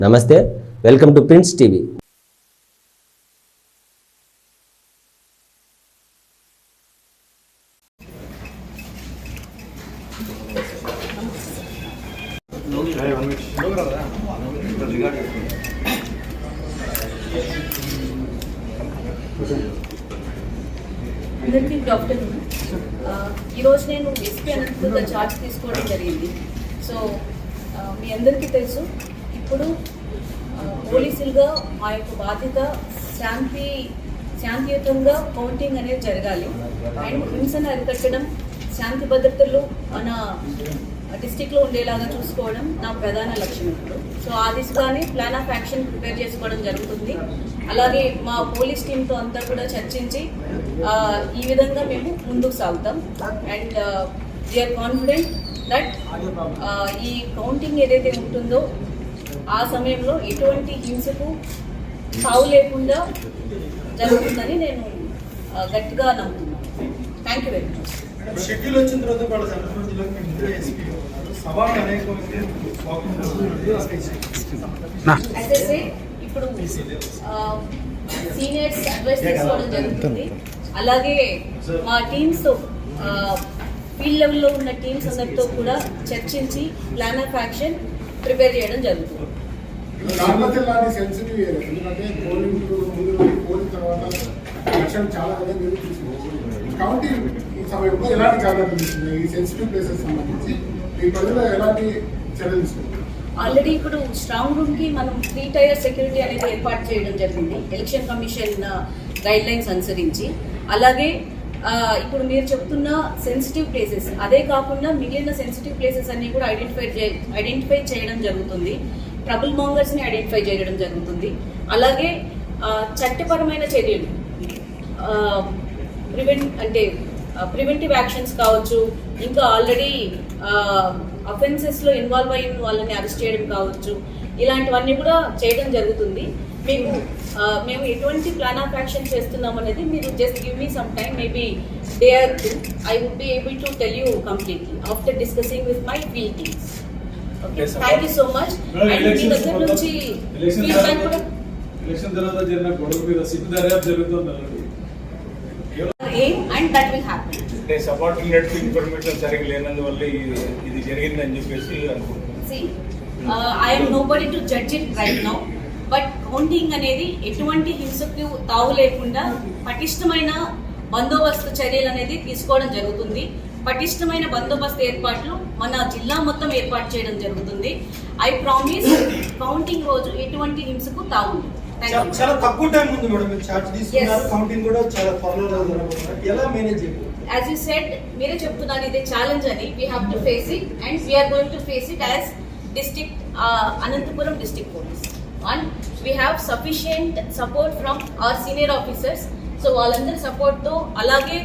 నమస్తే welcome to prince TV. అందరికీ good afternoon ఈరోజు నేను ఎస్పీ అనంతపురంలో చార్జ్ తీసుకోవడం జరిగింది. సో మీ అందరికీ తెలుసు ఇప్పుడు పోలీసులుగా మా యొక్క బాధ్యత శాంతి శాంతియుతంగా కౌంటింగ్ అనేది జరగాలి. అండ్ హింసను అరికట్టడం శాంతి భద్రతలు మన డిస్టిక్లో ఉండేలాగా చూసుకోవడం నా ప్రధాన లక్ష్యం ఇప్పుడు. సో ఆ దిశగానే ప్లాన్ ఆఫ్ యాక్షన్ ప్రిపేర్ చేసుకోవడం జరుగుతుంది. అలాగే మా పోలీస్ టీంతో అంతా కూడా చర్చించి ఈ విధంగా మేము ముందుకు సాగుతాం. అండ్ వీఆర్ కాన్ఫిడెంట్ దట్ ఈ కౌంటింగ్ ఏదైతే ఉంటుందో ఆ సమయంలో ఎటువంటి హింసకు తావు లేకుండా జరుగుతుందని నేను గట్టిగా నమ్ముతున్నాను. Thank you very much schedule వచ్చిన తర్వాత వాళ్ళ జిల్లాకు మేము ఇద్దరే ఎస్పీ ఇప్పుడు సీనియర్స్ అడ్వైస్ తీసుకోవడం జరుగుతుంది. అలాగే మా టీమ్స్తో ఫీల్డ్ లెవెల్లో ఉన్న టీమ్స్ అందరితో కూడా చర్చించి ప్లాన్ ఆఫ్ యాక్షన్ ప్రిపేర్ చేయడం జరుగుతుంది. కాకపోతే లాంటి సెన్సిటివ్ ఏరియా ఎందుకంటే పోలింగ్ ముందు పోలింగ్ తర్వాత ఎలక్షన్ చాలా కదా మీరు తీసుకుంటారు కాబట్టి ఈ సమయంలో ఎలాంటి జాగ్రత్తలు తీసుకున్నాయి ఈ సెన్సిటివ్ ప్లేసెస్ సంబంధించి ఈ ప్రజలు ఎలాంటి చర్యలు తీసుకుంటారు ఆల్రెడీ ఇప్పుడు స్ట్రాంగ్ రూమ్కి మనం త్రీ టైర్ సెక్యూరిటీ అనేది ఏర్పాటు చేయడం జరిగింది. ఎలక్షన్ కమిషన్ గైడ్ లైన్స్ అనుసరించి. అలాగే ఇప్పుడు మీరు చెప్తున్న సెన్సిటివ్ ప్లేసెస్ అదే కాకుండా మిగిలిన సెన్సిటివ్ ప్లేసెస్ అన్ని కూడా ఐడెంటిఫై ఐడెంటిఫై చేయడం జరుగుతుంది. ట్రబుల్ మాంగర్స్ని ఐడెంటిఫై చేయడం జరుగుతుంది. అలాగే చట్టపరమైన చర్యలు ప్రివెంట్ అంటే ప్రివెంటివ్ యాక్షన్స్ కావచ్చు ఇంకా ఆల్రెడీ అఫెన్సెస్లో ఇన్వాల్వ్ అయిన వాళ్ళని అరెస్ట్ చేయడం కావచ్చు ఇలాంటివన్నీ కూడా చేయడం జరుగుతుంది. మేము మేము ఎటువంటి ప్లాన్ ఆఫ్ యాక్షన్ చేస్తున్నాం అనేది మీరు just give me some time maybe day or two I would be able to tell you completely after discussing with my field teams okay. Thank you so much and మీ దగ్గర నుంచి feedback కూడా election తర్వాత జరిగిన గొడవ మీద sit దర్యాప్తు జరుగుతుంది and that will happen. అంటే సబార్డినేట్ ఇన్ఫర్మేషన్ సరిగ్గా లేనందువల్ల ఇది జరిగిందని చెప్పేసి అనుకుంటున్నాను See, I am nobody to judge it right now. But counting అనేది ఎటువంటి హింసకు తావు లేకుండా పటిష్టమైన బందోబస్తు చర్యలు అనేది తీసుకోవడం జరుగుతుంది. పటిష్టమైన బందోబస్తు ఏర్పాట్లు మన జిల్లా మొత్తం ఏర్పాటు చేయడం జరుగుతుంది. ఐ ప్రామిస్ కౌంటింగ్ రోజు ఎటువంటి హింసకు తావు. చాలా తక్కువ టైం ఉంది మేడం. చార్జ్ తీసుకున్నారు. కౌంటింగ్ కూడా చాలా త్వరలో ఎలా మేనేజ్ యాజ్ యూ సెడ్ మీరే చెప్తున్నారు ఇది ఛాలెంజ్ అని. We have to face it and we're going to face it as district Anantapuram district police one we have sufficient support from our senior officers so వాళ్ళందరి సపోర్ట్తో అలాగే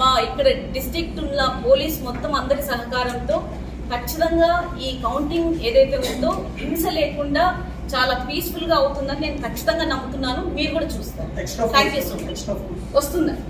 మా ఇక్కడ district ఉన్న పోలీస్ మొత్తం అందరి సహకారంతో ఖచ్చితంగా ఈ కౌంటింగ్ ఏదైతే ఉందో హింస లేకుండా చాలా పీస్ఫుల్గా అవుతుందని నేను ఖచ్చితంగా నమ్ముతున్నాను. మీరు కూడా చూస్తారు. థ్యాంక్ యూ సో మచ్ వస్తుందండి